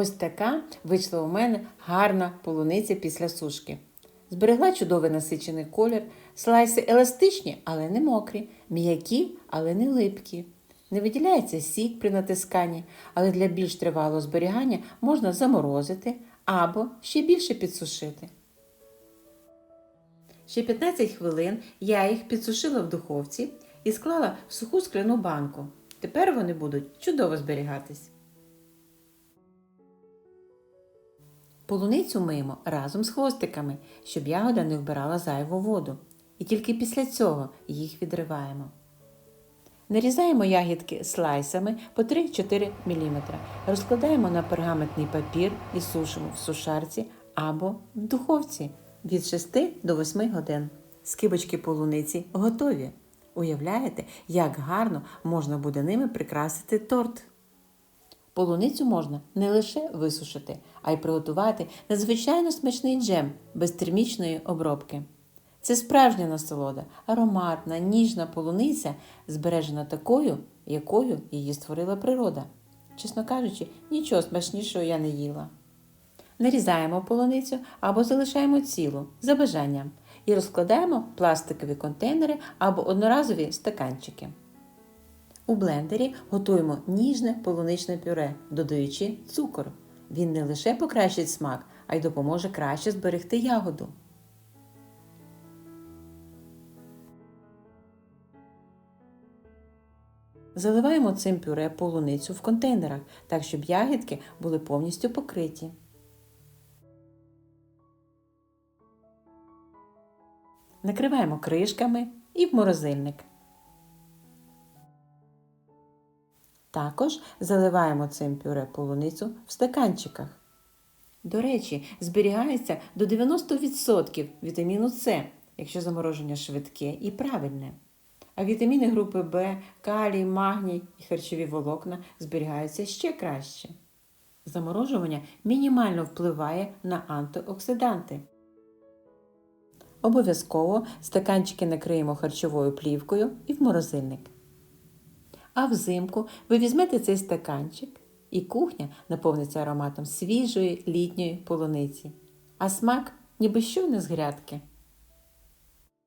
Ось така вийшла у мене гарна полуниця після сушки. Зберегла чудовий насичений колір, слайси еластичні, але не мокрі, м'які, але не липкі. Не виділяється сік при натисканні, але для більш тривалого зберігання можна заморозити або ще більше підсушити. Ще 15 хвилин я їх підсушила в духовці і склала в суху скляну банку. Тепер вони будуть чудово зберігатись. Полуницю миємо разом з хвостиками, щоб ягода не вбирала зайву воду. І тільки після цього їх відриваємо. Нарізаємо ягідки слайсами по 3-4 мм. Розкладаємо на пергаментний папір і сушимо в сушарці або в духовці від 6 до 8 годин. Скибочки полуниці готові. Уявляєте, як гарно можна буде ними прикрасити торт. Полуницю можна не лише висушити, а й приготувати надзвичайно смачний джем без термічної обробки. Це справжня насолода, ароматна, ніжна полуниця, збережена такою, якою її створила природа. Чесно кажучи, нічого смачнішого я не їла. Нарізаємо полуницю або залишаємо цілу за бажанням і розкладаємо пластикові контейнери або одноразові стаканчики. У блендері готуємо ніжне полуничне пюре, додаючи цукор. Він не лише покращить смак, а й допоможе краще зберегти ягоду. Заливаємо цим пюре полуницю в контейнерах, так щоб ягідки були повністю покриті. Накриваємо кришками і в морозильник. Також заливаємо цим пюре полуницю в стаканчиках. До речі, зберігається до 90% вітаміну С, якщо замороження швидке і правильне. А вітаміни групи В, калій, магній і харчові волокна зберігаються ще краще. Заморожування мінімально впливає на антиоксиданти. Обов'язково стаканчики накриємо харчовою плівкою і в морозильник. А взимку ви візьмете цей стаканчик, і кухня наповниться ароматом свіжої літньої полуниці, а смак ніби щойно з грядки.